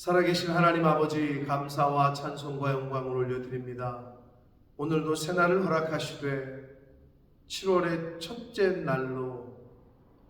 살아계신 하나님 아버지 감사와 찬송과 영광을 올려드립니다. 오늘도 새날을 허락하시되 7월의 첫째 날로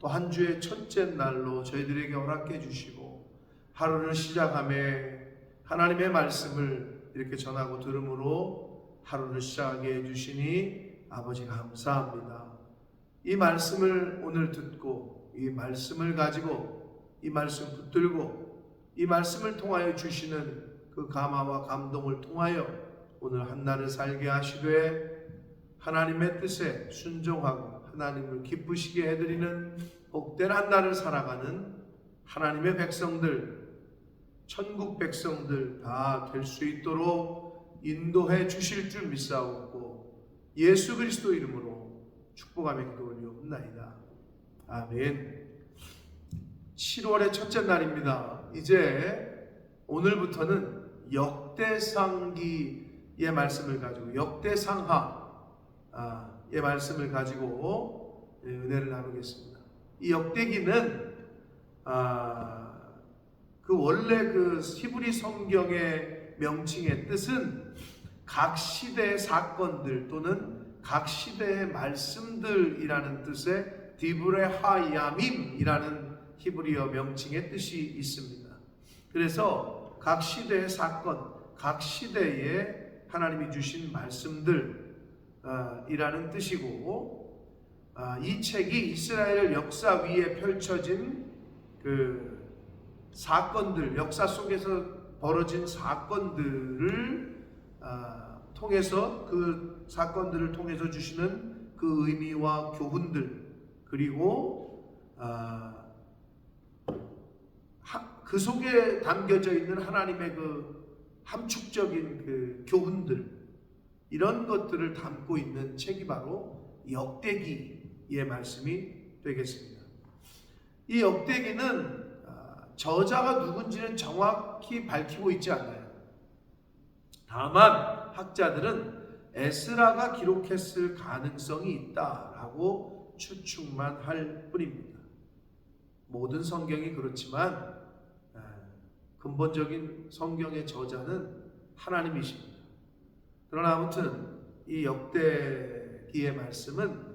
또 한 주의 첫째 날로 저희들에게 허락해 주시고 하루를 시작함에 하나님의 말씀을 이렇게 전하고 들음으로 하루를 시작하게 해주시니 아버지 감사합니다. 이 말씀을 오늘 듣고 이 말씀을 가지고 이 말씀 붙들고 이 말씀을 통하여 주시는 그 감화와 감동을 통하여 오늘 한 날을 살게 하시되 하나님의 뜻에 순종하고 하나님을 기쁘시게 해드리는 복된 한 날을 살아가는 하나님의 백성들, 천국 백성들 다 될 수 있도록 인도해 주실 줄 믿사옵고 예수 그리스도 이름으로 축복하며 기도 올리옵나이다. 아멘. 7월의 첫째 날입니다. 이제 오늘부터는 역대상기의 말씀을 가지고 역대상하의 말씀을 가지고 예, 은혜를 나누겠습니다. 이 역대기는 아, 그 원래 그 히브리 성경의 명칭의 뜻은 각 시대의 사건들 또는 각 시대의 말씀들이라는 뜻의 디브레 하야밈이라는 히브리어 명칭의 뜻이 있습니다. 그래서 각 시대의 사건, 각 시대에 하나님이 주신 말씀들이라는 뜻이고 아, 이 책이 이스라엘 역사 위에 펼쳐진 그 사건들, 역사 속에서 벌어진 사건들을 아, 통해서 그 사건들을 통해서 주시는 그 의미와 교훈들 그리고 그 속에 담겨져 있는 하나님의 그 함축적인 그 교훈들 이런 것들을 담고 있는 책이 바로 역대기의 말씀이 되겠습니다. 이 역대기는 아, 저자가 누군지는 정확히 밝히고 있지 않아요. 다만 학자들은 에스라가 기록했을 가능성이 있다라고 추측만 할 뿐입니다. 모든 성경이 그렇지만 아, 근본적인 성경의 저자는 하나님이십니다. 그러나 아무튼 이 역대기의 말씀은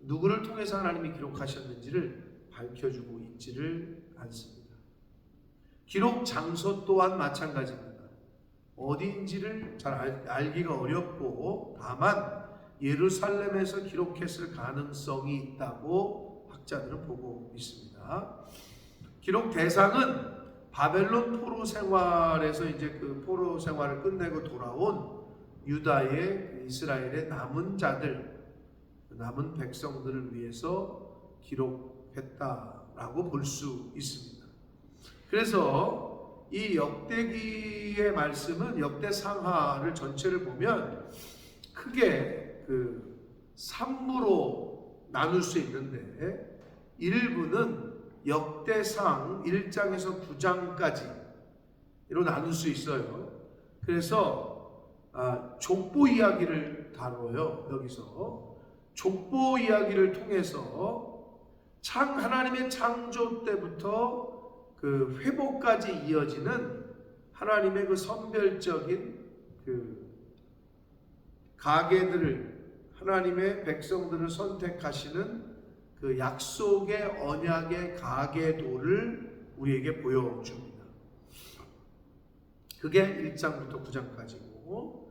누구를 통해서 하나님이 기록하셨는지를 밝혀주고 있지를 않습니다. 기록 장소 또한 마찬가지입니다. 어디인지를 잘 알, 알기가 어렵고 다만 예루살렘에서 기록했을 가능성이 있다고 학자들은 보고 있습니다. 기록 대상은 바벨론 포로 생활에서 이제 그 포로 생활을 끝내고 돌아온 유다의 그 이스라엘의 남은 자들, 남은 백성들을 위해서 기록했다라고 볼 수 있습니다. 그래서 이 역대기의 말씀은 역대 상하를 전체를 보면 크게 그 3부로 나눌 수 있는데 일부는 역대상 1장에서 9장까지로 나눌 수 있어요. 그래서 아, 족보 이야기를 다뤄요. 여기서 족보 이야기를 통해서 창 하나님의 창조 때부터 그 회복까지 이어지는 하나님의 그 선별적인 그 가게들을 하나님의 백성들을 선택하시는 그 약속의 언약의 가계도를 우리에게 보여줍니다. 그게 1장부터 9장까지고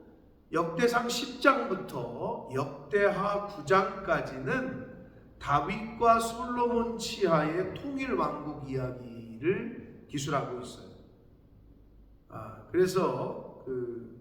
역대상 10장부터 역대하 9장까지는 다윗과 솔로몬 치하의 통일 왕국 이야기를 기술하고 있어요. 아, 그래서 그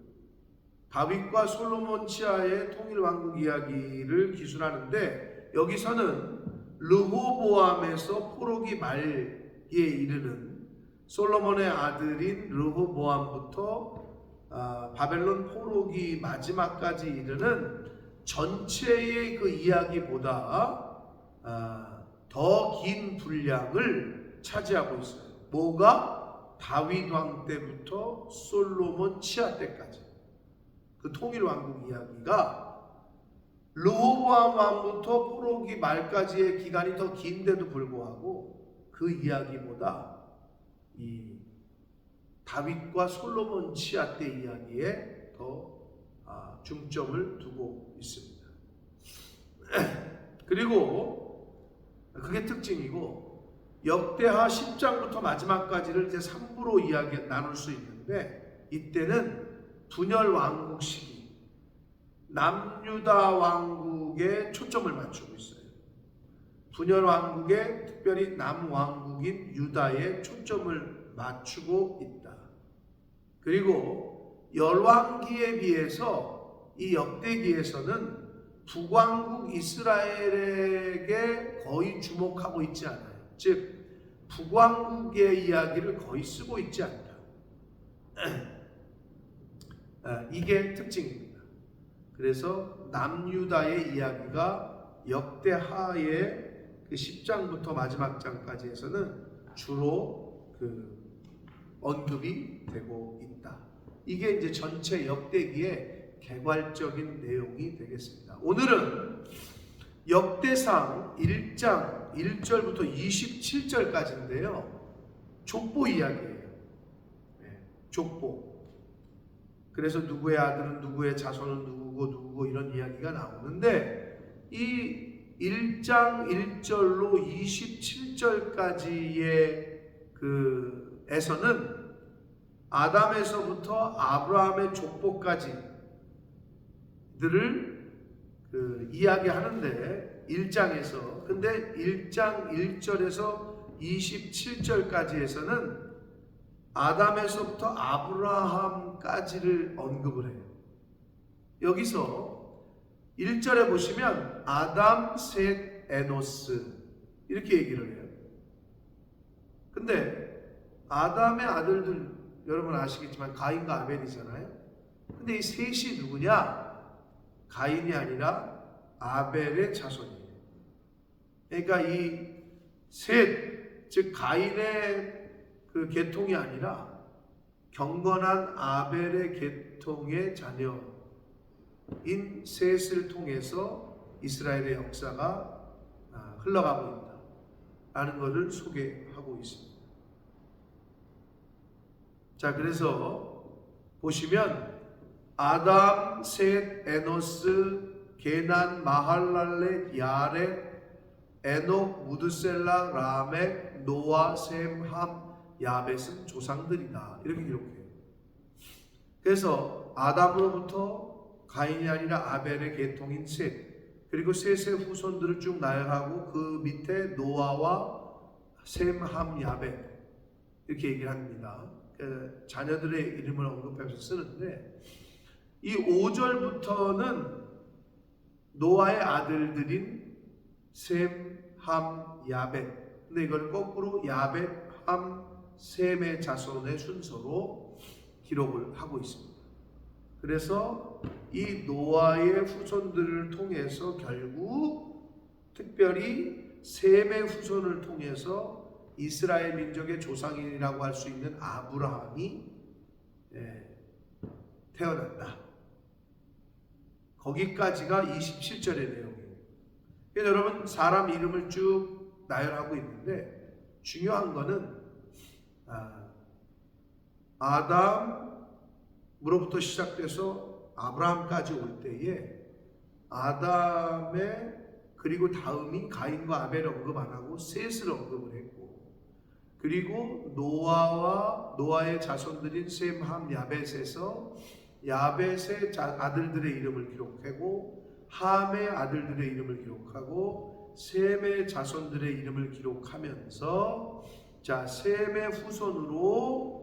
다윗과 솔로몬 치하의 통일 왕국 이야기를 기술하는데 여기서는 르호보암에서 포로기 말기에 이르는 솔로몬의 아들인 르호보암부터 아, 바벨론 포로기 마지막까지 이르는 전체의 그 이야기보다 아, 더긴 분량을 차지하고 있어요. 뭐가 다윗 왕 때부터 솔로몬 치하 때까지 그 통일 왕국 이야기가 르호보암 왕부터 포로기 말까지의 기간이 더 긴데도 불구하고 그 이야기보다 이 다윗과 솔로몬 치아 때 이야기에 더 아, 중점을 두고 있습니다. 그리고 그게 특징이고 역대하 10장부터 마지막까지를 이제 3부로 이야기 나눌 수 있는데 이때는 분열 왕국 시기 남유다 왕국에 초점을 맞추고 있어요. 분열 왕국에 특별히 남왕국인 유다에 초점을 맞추고 있다. 그리고 열왕기에 비해서 이 역대기에서는 북왕국 이스라엘에게 거의 주목하고 있지 않아요. 즉 북왕국의 이야기를 거의 쓰고 있지 않다. 아, 이게 특징입니다. 그래서 남유다의 이야기가 역대하의 그 10장부터 마지막 장까지 해서는 주로 그 언급이 되고 있다. 이게 이제 전체 역대기의 개괄적인 내용이 되겠습니다. 오늘은 역대상 1장 1절부터 27절까지인데요. 족보 이야기예요. 네, 족보. 그래서 누구의 아들은 누구의 자손은 누구 고 누구고 이런 이야기가 나오는데 이 1장 1절로 27절까지의 그 에서는 아담에서부터 아브라함의 족보까지 들을 그 이야기하는데 1장에서 근데 1장 1절에서 27절까지에서는 아담에서부터 아브라함까지를 언급을 해요. 여기서 1절에 보시면 아담, 셋, 에노스 이렇게 얘기를 해요. 근데 아담의 아들들 여러분 아시겠지만 가인과 아벨이잖아요. 근데 이 셋이 누구냐? 가인이 아니라 아벨의 자손이에요. 그러니까 이 셋, 즉 가인의 그 계통이 아니라 경건한 아벨의 계통의 자녀 인 셋을 통해서 이스라엘의 역사가 아, 흘러가고 있다 라는 것을 소개하고 있습니다. 자, 그래서 보시면 아담, 셋, 에노스, 게난, 마할랄렛, 야렛, 에녹, 무드셀라, 라멕, 노아, 셈, 함, 야벳은 조상들이다. 이렇게 기록해요. 그래서 아담으로부터 가인이 아니라 아벨의 계통인 셋, 그리고 셋의 후손들을 쭉 나열하고 그 밑에 노아와 셈, 함, 야벳 이렇게 얘기를 합니다. 그 자녀들의 이름을 언급해서 쓰는데 이 5절부터는 노아의 아들들인 셈, 함, 야벳. 근데 이걸 거꾸로 야벳, 함, 셈의 자손의 순서로 기록을 하고 있습니다. 그래서 이 노아의 후손들을 통해서 결국 특별히 셈의 후손을 통해서 이스라엘 민족의 조상이라고 할 수 있는 아브라함이 예, 태어난다. 거기까지가 27절의 내용이에요. 그래서 여러분 사람 이름을 쭉 나열하고 있는데 중요한 거는 아, 아담으 로부터 시작돼서 아브라함까지 올 때에 아담의 그리고 다음이 가인과 아벨 언급 안 하고 셋을 언급을 했고 그리고 노아와 노아의 자손들인 셈, 함, 야벳에서 야벳의 자- 아들들의 이름을 기록하고 함의 아들들의 이름을 기록하고 셈의 자손들의 이름을 기록하면서 자 셈의 후손으로 아,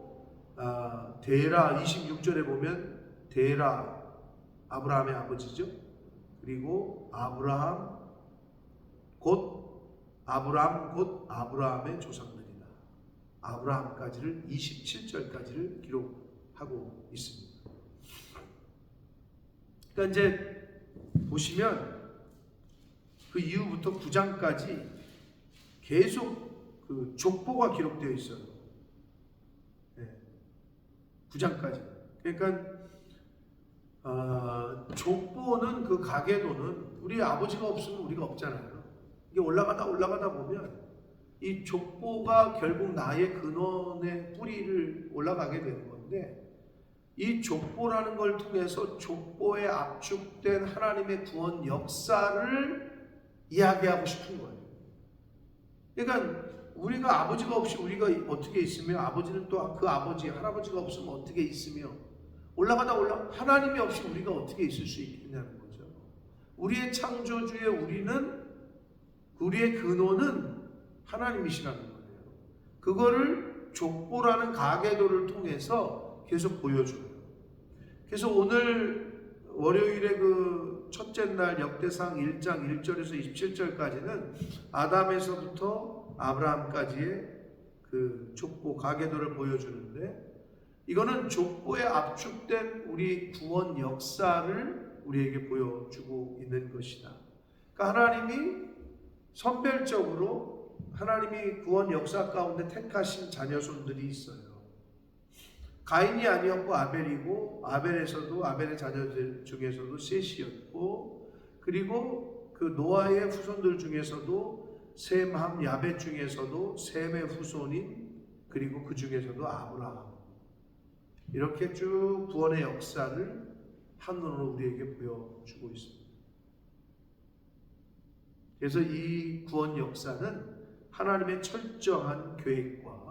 데라 26절에 보면 데라 아브라함의 아버지죠. 그리고 아브라함 곧 아브라함 곧 아브라함의 조상들이다. 아브라함까지를 27절까지를 기록하고 있습니다. 그러니까 이제 보시면 그 이후부터 9장까지 계속 그 족보가 기록되어 있어요. 네. 9장까지. 그러니까 어, 족보는 그 가계도는 우리 아버지가 없으면 우리가 없잖아요. 이게 올라가다 올라가다 보면 이 족보가 결국 나의 근원의 뿌리를 올라가게 되는 건데 이 족보라는 걸 통해서 족보에 압축된 하나님의 구원 역사를 이야기하고 싶은 거예요. 그러니까 우리가 아버지가 없이 우리가 어떻게 있으며 아버지는 또 그 아버지 할아버지가 없으면 어떻게 있으며 올라가다 올라 하나님이 없이 우리가 어떻게 있을 수 있겠냐는 거죠. 우리의 창조주의 우리는 우리의 근원은 하나님이시라는 거예요. 그거를 족보라는 가계도를 통해서 계속 보여줘요. 그래서 오늘 월요일에 그 첫째 날 역대상 1장 1절에서 27절까지는 아담에서부터 아브라함까지의 그 족보 가계도를 보여주는데 이거는 족보에 압축된 우리 구원 역사를 우리에게 보여주고 있는 것이다. 그러니까 하나님이 선별적으로 하나님이 구원 역사 가운데 택하신 자녀손들이 있어요. 가인이 아니었고 아벨이고 아벨에서도 아벨의 자녀들 중에서도 셋이었고 그리고 그 노아의 후손들 중에서도 셈, 함, 야벳 중에서도 셈의 후손인 그리고 그 중에서도 아브라함 이렇게 쭉 구원의 역사를 한눈으로 우리에게 보여주고 있습니다. 그래서 이 구원 역사는 하나님의 철저한 계획과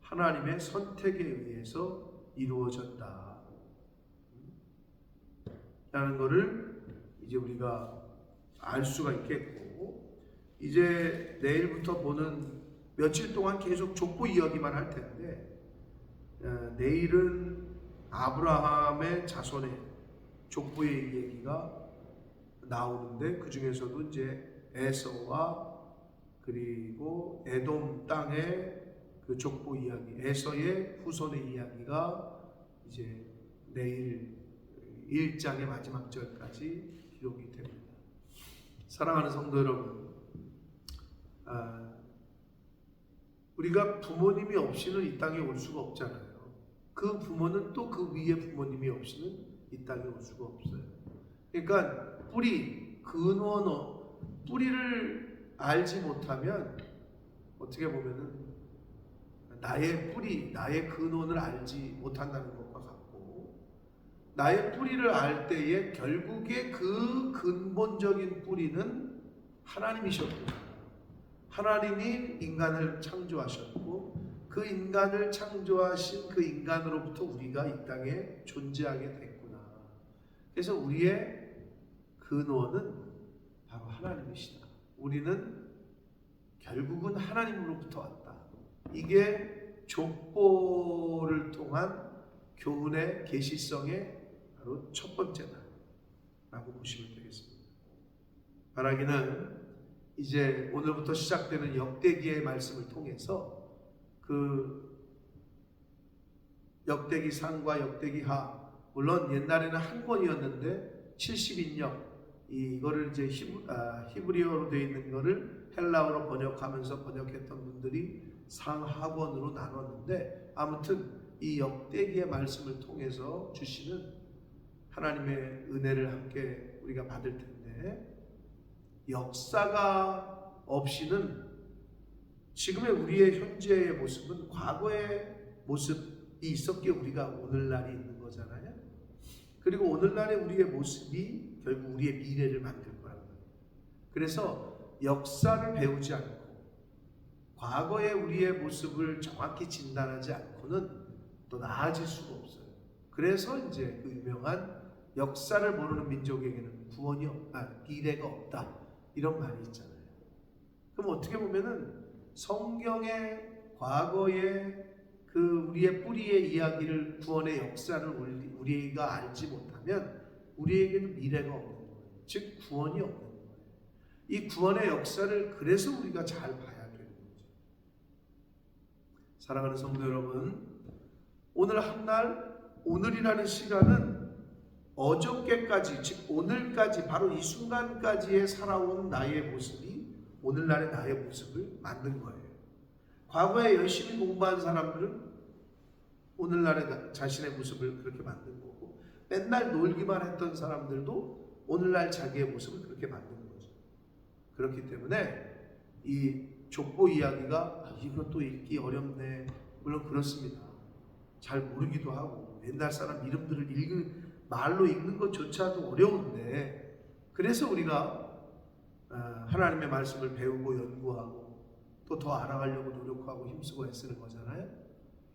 하나님의 선택에 의해서 이루어졌다. 라는 것을 이제 우리가 알 수가 있겠고, 이제 내일부터 보는 며칠 동안 계속 족보 이야기만 할 텐데, 어, 내일은 아브라함의 자손의 족보의 얘기가 나오는데, 그 중에서도 이제 에서와 그리고 에돔 땅의 그 족보 이야기, 에서의 후손의 이야기가 이제 내일 1장의 마지막 절까지 기록이 됩니다. 사랑하는 성도 여러분, 아, 우리가 부모님이 없이는 이 땅에 올 수가 없잖아요. 그 부모는 또 그 위에 부모님이 없이는 이 땅에 올 수가 없어요. 그러니까 뿌리, 근원, 뿌리를 알지 못하면 어떻게 보면은 나의 뿌리, 나의 근원을 알지 못한다는 것과 같고 나의 뿌리를 알 때에 결국에 그 근본적인 뿌리는 하나님이셨구나. 하나님이 인간을 창조하셨고 그 인간을 창조하신 그 인간으로부터 우리가 이 땅에 존재하게 됐구나. 그래서 우리의 근원은 바로 하나님이시다. 우리는 결국은 하나님으로부터 왔다. 이게 족보를 통한 교훈의 계시성의 바로 첫 번째다라고 보시면 되겠습니다. 바라기는 이제 오늘부터 시작되는 역대기의 말씀을 통해서 그 역대기 상과 역대기 하 물론 옛날에는 한 권이었는데 70인역 이거를 이제 히브, 아, 히브리어로 되어 있는 거를 헬라어로 번역하면서 번역했던 분들이 상하권으로 나눴는데 아무튼 이 역대기의 말씀을 통해서 주시는 하나님의 은혜를 함께 우리가 받을 텐데 역사가 없이는 지금의 우리의 현재의 모습은 과거의 모습이 있었기에 우리가 오늘날이 있는 거잖아요. 그리고 오늘날의 우리의 모습이 결국 우리의 미래를 만들 거라는 거예요. 그래서 역사를 배우지 않고 과거의 우리의 모습을 정확히 진단하지 않고는 또 나아질 수가 없어요. 그래서 이제 그 유명한 역사를 모르는 민족에게는 구원이 없다, 미래가 없다 이런 말이 있잖아요. 그럼 어떻게 보면은 성경의 과거의 그 우리의 뿌리의 이야기를 구원의 역사를 우리- 우리가 알지 못하면 우리에게는 미래가 없는 거예요. 즉 구원이 없는 거예요. 이 구원의 역사를 그래서 우리가 잘 봐야 되는 거죠. 사랑하는 성도 여러분, 오늘 한 날 오늘이라는 시간은 어저께까지 즉 오늘까지 바로 이 순간까지의 살아온 나의 모습이 오늘날의 나의 모습을 만든 거예요. 과거에 열심히 공부한 사람들은 오늘날의 나- 자신의 모습을 그렇게 만든 거고 맨날 놀기만 했던 사람들도 오늘날 자기의 모습을 그렇게 만든 거죠. 그렇기 때문에 이 족보 이야기가 아, 이것도 읽기 어렵네. 물론 그렇습니다. 잘 모르기도 하고 옛날 사람 이름들을 읽는 말로 읽는 것조차도 어려운데 그래서 우리가 아, 하나님의 말씀을 배우고 연구하고 또 더 알아가려고 노력하고 힘쓰고 애쓰는 거잖아요.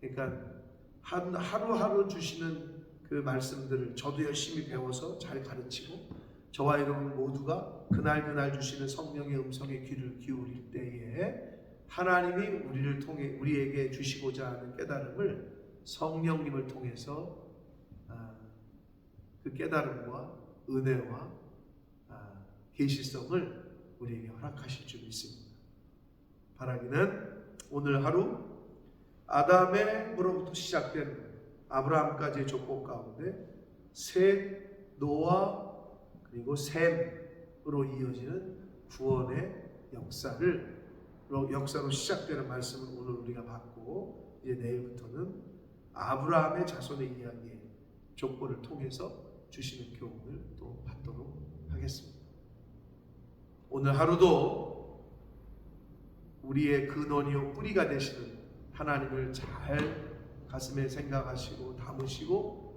그러니까 한- 하루하루 주시는 그 말씀들을 저도 열심히 배워서 잘 가르치고 저와 여러분 모두가 그날 그날 주시는 성령의 음성에 귀를 기울일 때에 하나님이 우리를 통해 우리에게 주시고자 하는 깨달음을 성령님을 통해서 아, 그 깨달음과 은혜와 아, 계시성을 우리에게 허락하실 줄 믿습니다. 바라기는 오늘 하루 아담의로부터 시작된 아브라함까지의 조건 가운데 셋, 노아 그리고 셈으로 이어지는 구원의 역사를 역사로 시작되는 말씀을 오늘 우리가 받고 이제 내일부터는 아브라함의 자손의 이야기의 족보를 통해서 주시는 교훈을 또 받도록 하겠습니다. 오늘 하루도 우리의 근원이요 뿌리가 되시는 하나님을 잘 가슴에 생각하시고 담으시고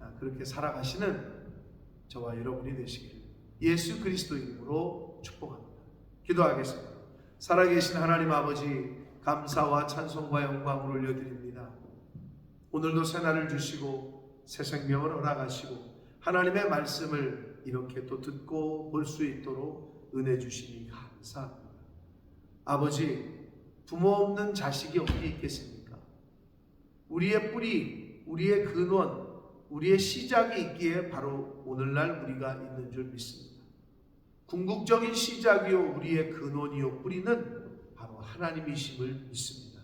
아, 그렇게 살아가시는 저와 여러분이 되시길 예수 그리스도 이름으로 축복합니다. 기도하겠습니다. 살아계신 하나님 아버지 감사와 찬송과 영광을 올려드립니다. 오늘도 새날을 주시고 새 생명을 허락하시고 하나님의 말씀을 이렇게 또 듣고 볼 수 있도록 은혜 주시니 감사합니다. 아버지 부모 없는 자식이 어디 있겠습니까? 우리의 뿌리, 우리의 근원, 우리의 시작이 있기에 바로 오늘날 우리가 있는 줄 믿습니다. 궁극적인 시작이요 우리의 근원이요 뿌리는 바로 하나님이심을 믿습니다.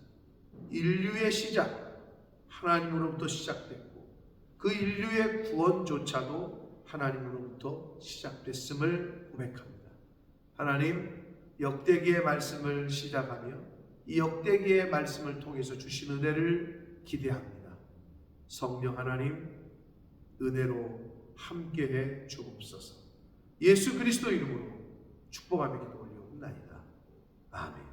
인류의 시작 하나님으로부터 시작됐고 그 인류의 구원조차도 하나님으로부터 시작됐음을 고백합니다. 하나님 역대기의 말씀을 시작하며 이 역대기의 말씀을 통해서 주신 은혜를 기대합니다. 성령 하나님 은혜로 함께해 주옵소서. 예수 그리스도 이름으로 축복하며 기도 올려옵나이다. 아멘.